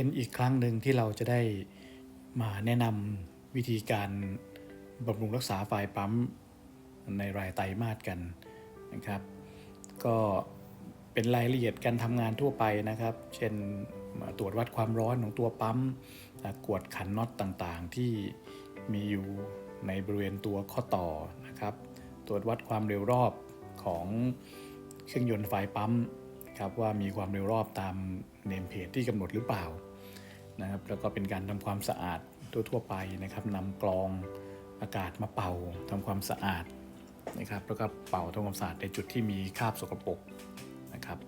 เป็นอีกครั้งหนึ่งที่เราจะได้มาแนะนำวิธีการบำรุงรักษาไฟปั๊มในรายไตรมาสกันนะครับ ก็เป็นรายละเอียดการทำงานทั่วไปนะครับ เช่นตรวจวัดความร้อนของตัวปั๊มกวดขันน็อตต่างๆ ที่มีอยู่ในบริเวณตัวข้อต่อนะครับ ตรวจวัดความเร็วรอบของเครื่องยนต์ไฟปั๊มครับว่ามีความเร็วรอบตามเนมเพจที่กำหนดหรือเปล่า นะครับแล้วก็เป็นการทำความสะอาดทั่วๆไปนะครับนำกรองอากาศมาเป่าทำความสะอาดนะครับแล้วก็เป่าทำความสะอาดในจุดที่มีคราบสกปรกนะครับ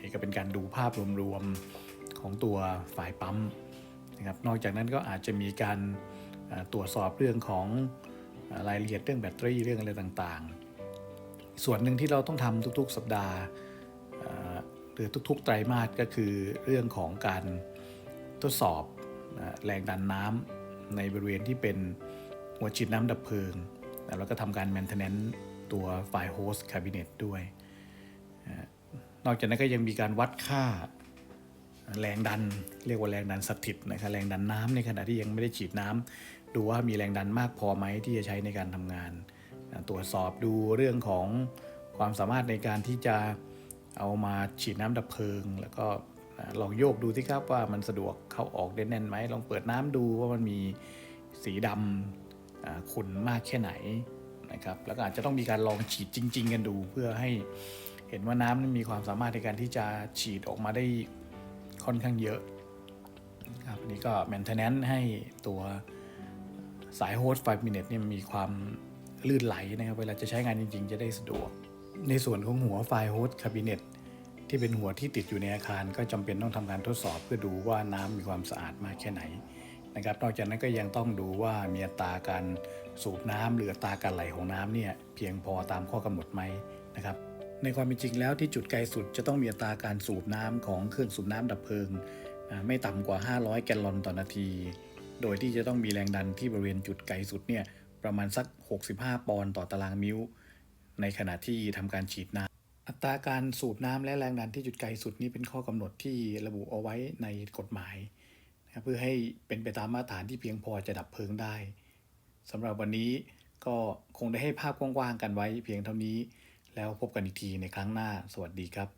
นี่ก็เป็นการดูภาพรวมๆของตัวฝ่ายปั๊มนะครับนอกจากนั้นก็อาจจะมีการตรวจสอบเรื่องของรายละเอียดเรื่องแบตเตอรี่เรื่องอะไรต่างๆ ส่วนหนึ่งที่เราต้องทำทุกๆสัปดาห์หรือทุกๆไตรมาสก็คือเรื่องของการ ทดสอบแรงดันน้ำในบริเวณที่เป็นหัวฉีดน้ำดับเพลิง แล้วก็ทำการ maintenance ตัวไฟโฮสต์คาบิเนตด้วย นอกจากนั้นก็ยังมีการวัดค่าแรงดันเรียกว่าแรงดันสถิตนะครับแรงดันน้ำในขณะที่ยังไม่ได้ฉีดน้ำดูว่ามีแรงดันมากพอไหมที่จะใช้ในการทำงาน ตรวจสอบดูเรื่องของความสามารถในการที่จะเอามาฉีดน้ำดับเพลิง แล้วก็ ลองโยกดูที่ครับว่ามันสะดวกเข้าออกได้แน่นไหมลองเปิดน้ำดูว่ามันมีสีดำขุ่นมากแค่ไหนนะครับแล้วก็อาจจะต้องมีการลองฉีดจริง ๆ กันดู เพื่อให้เห็นว่าน้ำนั้นมีความสามารถในการที่จะฉีดออกมาได้ค่อนข้างเยอะครับนนี้ก็ maintenance ให้ตัวสายโฮสต์5 minute เนี่ยมีความลื่นไหลนะครับ เวลาจะใช้งานจริง ๆ จะได้สะดวก ในส่วนของหัวไฟโฮสต์คาบิเนต ที่เป็นหัวที่ติดอยู่ในอาคารก็จำเป็นต้องทำการทดสอบเพื่อดูว่าน้ำมีความสะอาดมากแค่ไหนนะครับนอกจากนั้นก็ยังต้องดูว่ามีอัตราการสูบน้ำหรืออัตราการไหลของน้ำเนี่ยเพียงพอตามข้อกำหนดไหมนะครับในความเป็นจริงแล้วที่จุดไกลสุดจะต้องมีอัตราการสูบน้ำของเครื่องสูบน้ำดับเพลิง ไม่ต่ำกว่า 500 แกลลอนต่อนาที โดยที่จะต้องมีแรงดันที่บริเวณจุดไกลสุดเนี่ยประมาณสัก 65 ปอนด์ต่อตารางนิ้วในขณะที่ทำการฉีดน้ำ ตราการสูบน้ำและแรงดันที่จุดไกลสุดนี้เป็นข้อกำหนดที่ระบุเอาไว้ในกฎหมายนะเพื่อให้เป็นไปตามมาตรฐานที่เพียงพอจะดับเพลิงได้สำหรับวันนี้ก็คงได้ให้ภาพกว้างๆกันไว้เพียงเท่านี้ แล้วพบกันอีกทีในครั้งหน้า สวัสดีครับ